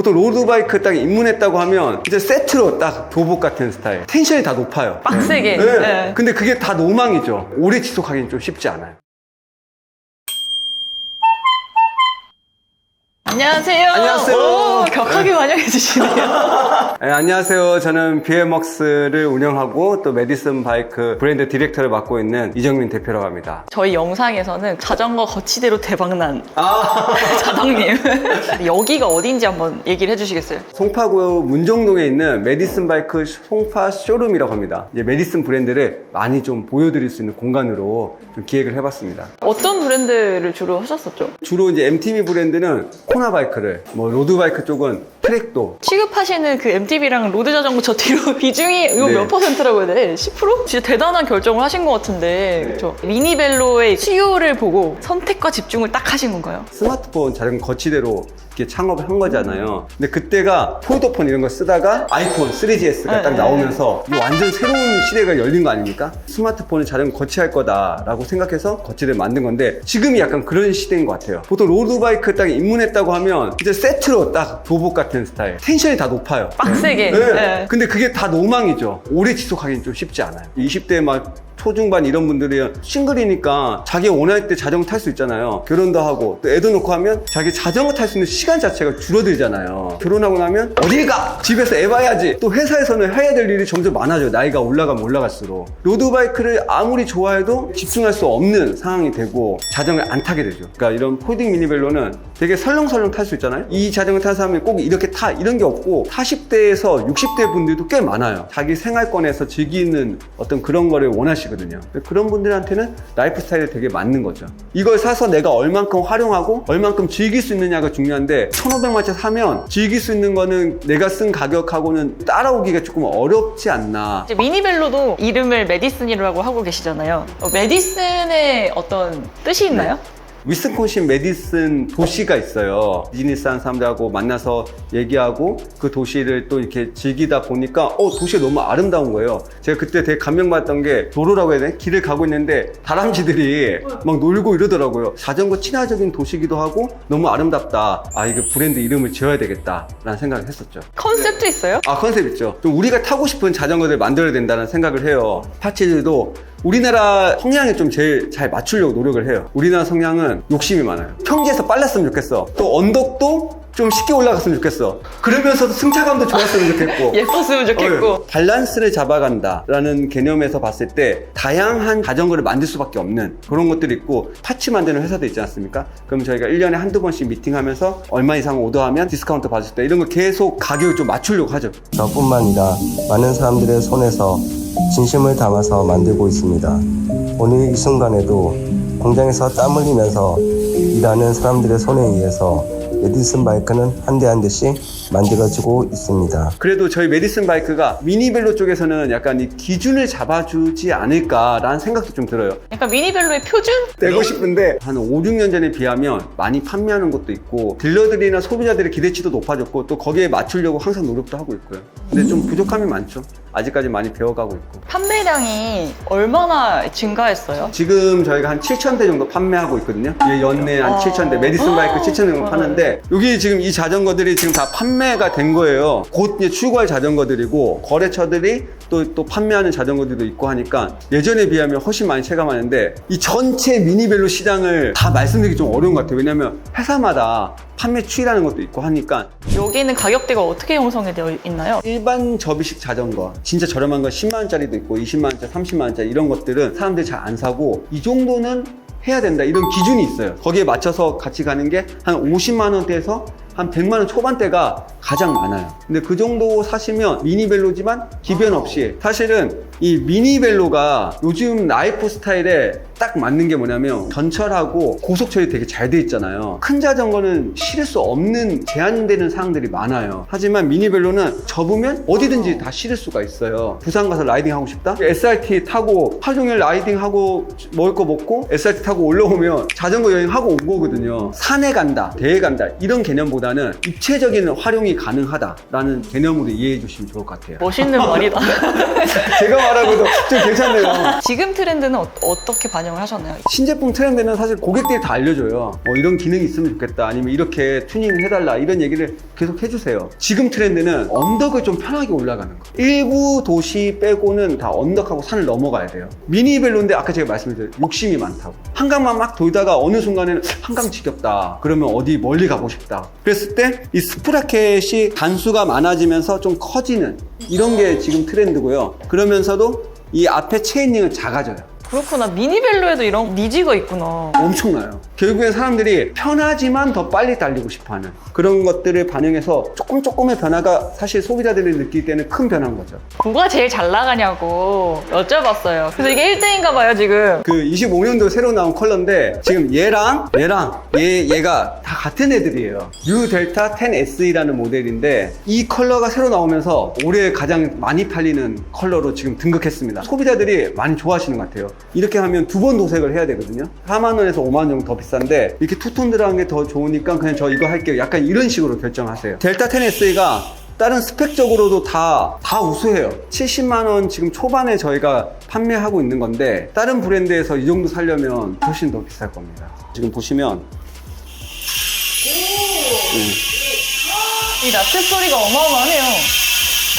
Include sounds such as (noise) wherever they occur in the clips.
보통 로드바이크 딱 입문했다고 하면 이제 세트로 딱 교복 같은 스타일. 텐션이 다 높아요. 빡세게. 네. 네. 근데 그게 다 노망이죠. 오래 지속하기는 좀 쉽지 않아요. 안녕하세요. 안녕하세요. 오, 격하게 환영해 주시네요. (laughs) 네, 안녕하세요. 저는 BMWX를 운영하고 또 메디슨 바이크 브랜드 디렉터를 맡고 있는 이정민 대표라고 합니다. 저희 영상에서는 자전거 거치대로 대박난 아, (laughs) 자덕님. 여기가 어딘지 한번 얘기를 해주시겠어요? 송파구 문정동에 있는 메디슨 바이크 송파 쇼룸이라고 합니다. 이제 메디슨 브랜드를 많이 좀 보여드릴 수 있는 공간으로 좀 기획을 해봤습니다. 어떤 브랜드를 주로 하셨었죠? 주로 이제 MTB 브랜드는 코나 바이크를, 뭐 로드 바이크 쪽은 트랙도 취급하시는 그 MTB랑 로드 자전거 저 뒤로 (laughs) 비중이 이거 네. 몇 퍼센트라고 해야 돼? 10%? 진짜 대단한 결정을 하신 것 같은데 그렇죠? 미니벨로의 수요를 보고 선택과 집중을 딱 하신 건가요? 스마트폰 자전거 거치대로 이렇게 창업을 한 거잖아요. 근데 그때가 폴더폰 이런 거 쓰다가 아이폰 3GS가 네, 딱 네, 나오면서 이 완전 새로운 시대가 열린 거 아닙니까? 스마트폰을 자전거 거치할 거다라고 생각해서 거치대를 만든 건데 지금이 약간 그런 시대인 것 같아요. 보통 로드바이크 딱 입문했다고 하면 이제 세트로 딱 교복 같은 스타일. 텐션이 다 높아요. 빡세게. 네. 네. 근데 그게 다 노망이죠. 오래 지속하기는 좀 쉽지 않아요. 20대 막 초중반 이런 분들이 싱글이니까 자기 원할 때 자전거 탈 수 있잖아요. 결혼도 하고 또 애도 놓고 하면 자기 자전거 탈 수 있는 시간 자체가 줄어들잖아요. 결혼하고 나면 어딜 가? 집에서 애 봐야지. 또 회사에서는 해야 될 일이 점점 많아져요. 나이가 올라가면 올라갈수록. 로드바이크를 아무리 좋아해도 집중할 수 없는 상황이 되고 자전거를 안 타게 되죠. 그러니까 이런 폴딩 미니벨로는 되게 설렁설렁 탈 수 있잖아요. 이 자전거 타는 사람이 꼭 이렇게 타 이런 게 없고 40대에서 60대 분들도 꽤 많아요. 자기 생활권에서 즐기는 어떤 그런 거를 원하시 거든요. 그런 분들한테는 라이프 스타일이 되게 맞는 거죠. 이걸 사서 내가 얼만큼 활용하고 얼만큼 즐길 수 있느냐가 중요한데 1,500만짜리 사면 즐길 수 있는 거는 내가 쓴 가격하고는 따라오기가 조금 어렵지 않나. 이제 미니벨로도 이름을 메디슨이라고 하고 계시잖아요. 어, 메디슨의 어떤 뜻이 있나요? 위스콘신 메디슨 도시가 있어요. 비즈니스 하는 사람들하고 만나서 얘기하고 그 도시를 또 이렇게 즐기다 보니까 어, 도시가 너무 아름다운 거예요. 제가 그때 되게 감명받았던 게 도로라고 해야 되나? 길을 가고 있는데 다람쥐들이 막 놀고 이러더라고요. 자전거 친화적인 도시기도 하고 너무 아름답다. 아, 이거 브랜드 이름을 지어야 되겠다. 라는 생각을 했었죠. 컨셉도 있어요? 아 컨셉 있죠. 좀 우리가 타고 싶은 자전거를 만들어야 된다는 생각을 해요. 파츠들도 우리나라 성향에 좀 제일 잘 맞추려고 노력을 해요. 우리나라 성향은 욕심이 많아요. 평지에서 빨랐으면 좋겠어. 또 언덕도 좀 쉽게 올라갔으면 좋겠어. 그러면서도 승차감도 좋았으면 좋겠고. (laughs) 예뻤으면 좋겠고. 어, 밸런스를 잡아간다라는 개념에서 봤을 때 다양한 자전거를 만들 수밖에 없는 그런 것들이 있고 파츠 만드는 회사도 있지 않습니까? 그럼 저희가 1년에 한두 번씩 미팅하면서 얼마 이상 오더하면 디스카운트 받을 수 있다 이런 거 계속 가격을 좀 맞추려고 하죠. 저뿐만 아니라 많은 사람들의 손에서 진심을 담아서 만들고 있습니다. 오늘 이 순간에도 공장에서 땀 흘리면서 일하는 사람들의 손에 의해서 에디슨 바이크는 한 대 한 대씩 만들어지고 있습니다. 그래도 저희 메디슨 바이크가 미니벨로 쪽에서는 약간 이 기준을 잡아주지 않을까라는 생각도 좀 들어요. 약간 미니벨로의 표준? 내고 싶은데 한 5, 6년 전에 비하면 많이 판매하는 것도 있고 딜러들이나 소비자들의 기대치도 높아졌고 또 거기에 맞추려고 항상 노력도 하고 있고요. 근데 좀 부족함이 많죠. 아직까지 많이 배워가고 있고. 판매량이 얼마나 증가했어요? 지금 저희가 한 7,000대 정도 판매하고 있거든요. 이게 연내 한 아. 7,000대, 메디슨 바이크 7,000대 정도 아. 파는데, 여기 지금 이 자전거들이 지금 다 판매 가 된 거예요. 곧 이제 출고할 자전거들이고, 거래처들이 또, 또 판매하는 자전거들도 있고 하니까, 예전에 비하면 훨씬 많이 체감하는데, 이 전체 미니벨로 시장을 다 말씀드리기 좀 어려운 것 같아요. 왜냐면 회사마다 판매 추이라는 것도 있고 하니까, 여기는 가격대가 어떻게 형성이 되어 있나요? 일반 접이식 자전거 진짜 저렴한 건 10만 원짜리도 있고 20만 원짜리 30만 원짜리 이런 것들은 사람들이 잘 안 사고 이 정도는 해야 된다. 이런 기준이 있어요. 거기에 맞춰서 같이 가는 게 한 50만 원대에서 한 100만 원 초반대가 가장 많아요. 근데 그 정도 사시면 미니벨로지만 기변 없이. 사실은 이 미니벨로가 요즘 라이프 스타일에 딱 맞는 게 뭐냐면 전철하고 고속철이 되게 잘 돼 있잖아요. 큰 자전거는 실을 수 없는 제한되는 사항들이 많아요. 하지만 미니벨로는 접으면 어디든지 다 실을 수가 있어요. 부산 가서 라이딩 하고 싶다? SRT 타고 하루 종일 라이딩 하고 먹을 거 먹고 SRT 타고 올라오면 자전거 여행 하고 온 거거든요. 산에 간다, 대회 간다 이런 개념보다는 입체적인 활용이 가능하다라는 개념으로 이해해 주시면 좋을 것 같아요. 멋있는 말이다. (laughs) 제가 말하고도 좀 괜찮네요. 지금 트렌드는 어, 어떻게 반영을 하셨나요? 신제품 트렌드는 사실 고객들이 다 알려줘요. 뭐 이런 기능이 있으면 좋겠다. 아니면 이렇게 튜닝 해달라. 이런 얘기를 계속 해주세요. 지금 트렌드는 언덕을 좀 편하게 올라가는 거. 일부 도시 빼고는 다 언덕하고 산을 넘어가야 돼요. 미니벨로인데 아까 제가 말씀드린 욕심이 많다고. 한강만 막 돌다가 어느 순간에는 한강 지겹다. 그러면 어디 멀리 가고 싶다. 그랬을 때 이 스프라켓이 단수가 많아지면서 좀 커지는 이런 게 지금 트렌드고요. 그러면서도 이 앞에 체인링은 작아져요. 그렇구나. 미니벨로에도 이런 니즈가 있구나. 엄청나요. 결국엔 사람들이 편하지만 더 빨리 달리고 싶어 하는 그런 것들을 반영해서 조금 조금의 변화가 사실 소비자들이 느낄 때는 큰 변화인 거죠. 뭐가 제일 잘 나가냐고 여쭤봤어요. 그래서 이게 1등인가 봐요, 지금. 그 25년도 새로 나온 컬러인데 지금 얘랑 얘랑 얘 얘가 다 같은 애들이에요. U 델타 10SE라는 모델인데 이 컬러가 새로 나오면서 올해 가장 많이 팔리는 컬러로 지금 등극했습니다. 소비자들이 많이 좋아하시는 것 같아요. 이렇게 하면 두 번 도색을 해야 되거든요. 4만 원에서 5만 원 정도 더 비싼데 이렇게 투톤 들어간 게 더 좋으니까 그냥 저 이거 할게요. 약간 이런 식으로 결정하세요. 델타 10SE가 다른 스펙적으로도 다, 다 우수해요. 70만원 지금 초반에 저희가 판매하고 있는 건데, 다른 브랜드에서 이 정도 살려면 훨씬 더 비쌀 겁니다. 지금 보시면, 이 라켓 소리가 어마어마하네요.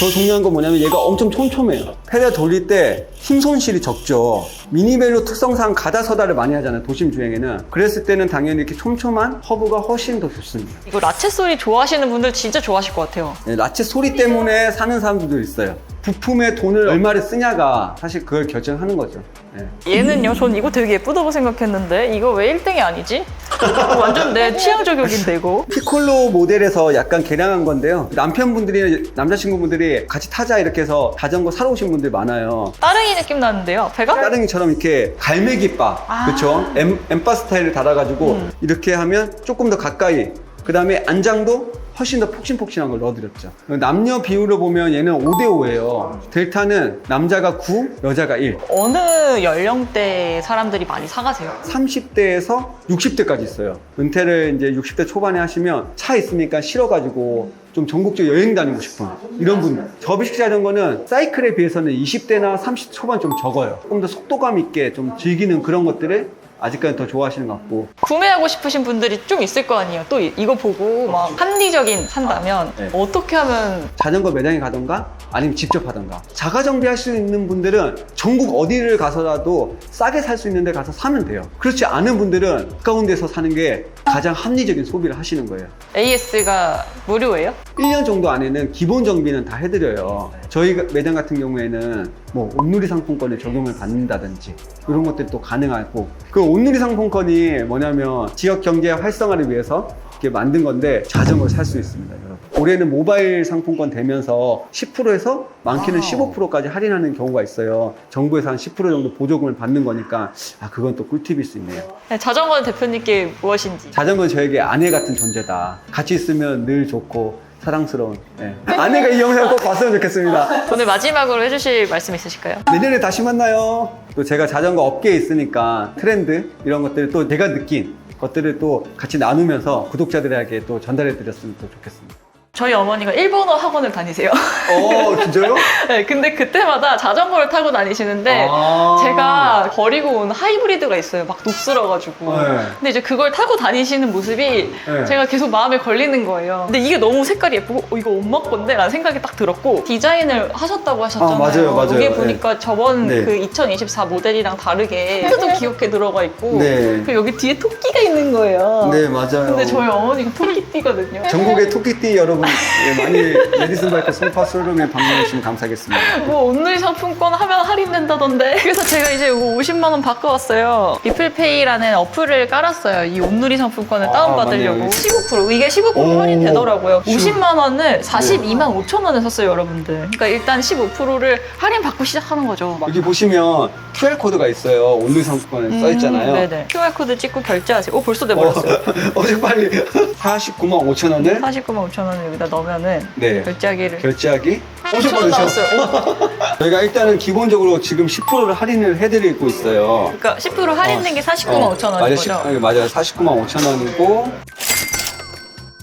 더 중요한 건 뭐냐면 얘가 엄청 촘촘해요. 페달 돌릴 때 힘 손실이 적죠. 미니벨로 특성상 가다서다를 많이 하잖아요. 도심 주행에는. 그랬을 때는 당연히 이렇게 촘촘한 허브가 훨씬 더 좋습니다. 이거 라켓 소리 좋아하시는 분들 진짜 좋아하실 것 같아요. 네, 라체 소리 때문에 사는 사람들도 있어요. 부품에 돈을 얼마를 쓰냐가 사실 그걸 결정하는 거죠. 네. 얘는요, 전 이거 되게 예쁘다고 생각했는데 이거 왜 1등이 아니지? 이거 완전 내 취향 저격인데 이거. 피콜로 모델에서 약간 개량한 건데요. 남편분들이, 남자친구분들이 같이 타자 이렇게 해서 자전거 사러 오신 분들 많아요. 따릉이 느낌 나는데요, 앞에가? 따릉이처럼 이렇게 갈매기 바, 아. 그쵸? 엠, 엠바 스타일을 달아가지고 이렇게 하면 조금 더 가까이. 그 다음에 안장도 훨씬 더 폭신폭신한 걸 넣어드렸죠. 남녀 비율로 보면 얘는 5대5예요. 델타는 남자가 9, 여자가 1. 어느 연령대 사람들이 많이 사가세요? 30대에서 60대까지 있어요. 은퇴를 이제 60대 초반에 하시면 차 있으니까 싫어가지고 좀 전국적 여행 다니고 싶은 이런 분. 접이식 자전거는 사이클에 비해서는 20대나 30대 초반 좀 적어요. 조금 더 속도감 있게 좀 즐기는 그런 것들을 아직까지 더 좋아하시는 것 같고. 구매하고 싶으신 분들이 좀 있을 거 아니에요. 또 이- 이거 보고 막 합리적인 산다면 네. 어떻게 하면 자전거 매장에 가던가 아니면 직접 하던가. 자가 정비할 수 있는 분들은 전국 어디를 가서라도 싸게 살 수 있는 데 가서 사면 돼요. 그렇지 않은 분들은 가까운 데서 사는 게 가장 합리적인 소비를 하시는 거예요. AS가 무료예요? 1년 정도 안에는 기본 정비는 다 해드려요. 저희 매장 같은 경우에는 뭐 온누리 상품권에 적용을 받는다든지 이런 것들이 또 가능하고 그 온누리 상품권이 뭐냐면 지역 경제 활성화를 위해서 이렇게 만든 건데 자전거를 살 수 있습니다, 여러분. 올해는 모바일 상품권 되면서 10%에서 많게는 와우. 15%까지 할인하는 경우가 있어요. 정부에서 한 10% 정도 보조금을 받는 거니까 아 그건 또 꿀팁일 수 있네요. 네, 자전거 대표님께 무엇인지. 자전거는 저에게 아내 같은 존재다. 같이 있으면 늘 좋고 사랑스러운. 예. 아내가 이 영상을 꼭 봤으면 좋겠습니다. 오늘 마지막으로 해주실 말씀 있으실까요? 내년에 다시 만나요. 또 제가 자전거 업계에 있으니까 트렌드 이런 것들을 또 제가 느낀 것들을 또 같이 나누면서 구독자들에게 또 전달해 드렸으면 또 좋겠습니다. 저희 어머니가 일본어 학원을 다니세요. 어, 진짜요? (laughs) 네, 근데 그때마다 자전거를 타고 다니시는데 아. 제가 버리고 온 하이브리드가 있어요. 막 녹슬어가지고. 네. 근데 이제 그걸 타고 다니시는 모습이 네. 제가 계속 마음에 걸리는 거예요. 근데 이게 너무 색깔이 예쁘고 어, 이거 엄마 건데? 라는 생각이 딱 들었고 디자인을 하셨다고 하셨잖아요. 아, 맞아요, 맞아요. 이게 네. 보니까 저번 네. 그2024 모델이랑 다르게 헤드도 귀엽게 들어가 있고 네. 그리고 여기 뒤에 토끼가 있는 거예요. 네, 맞아요. 근데 저희 어머니가 토끼띠거든요. 전국의 토끼띠 여러분 예, 많이 레디슨 바이크 송파 쇼룸에 방문해 주시면 감사하겠습니다. 뭐 온누리 상품권 하면 할인된다던데. (laughs) 그래서 제가 이제 이거 50만 원 바꿔왔어요. 리플페이라는 어플을 깔았어요. 이 온누리 상품권을 아, 다운받으려고. 맞네요. 15% 이게 15% 오, 할인되더라고요. 십- 50만 원을 42만 5천 원에 샀어요 여러분들. 그러니까 일단 15%를 할인 받고 시작하는 거죠. 여기 보시면 QR코드가 있어요. 온누리 상품권에 써 있잖아요. 음, 네네 QR코드 찍고 결제하세요. 오 벌써 돼버렸어요. (laughs) 어제 빨리 (laughs) 49만 5천 원을? 49만 5천 원을 여기다 넣으면은 네. 결제하기를 결제하기 5천 원 나왔어요 (laughs) 저희가 일단은 기본적으로 지금 10%를 할인을 해드리고 있어요. 그러니까 10% 할인된 게 49만 5천 원인 맞아요. 거죠 시- 맞아요. 49만 5천 원이고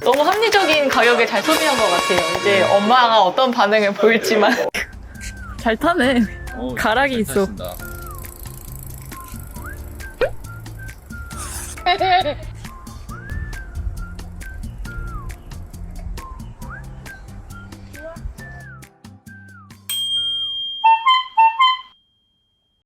너무 합리적인 가격에 잘 소비한 것 같아요. 이제 엄마가 어떤 반응을 보일지만. (laughs) 잘 타네. 어, 가락이 있어. 잘하신다. (laughs)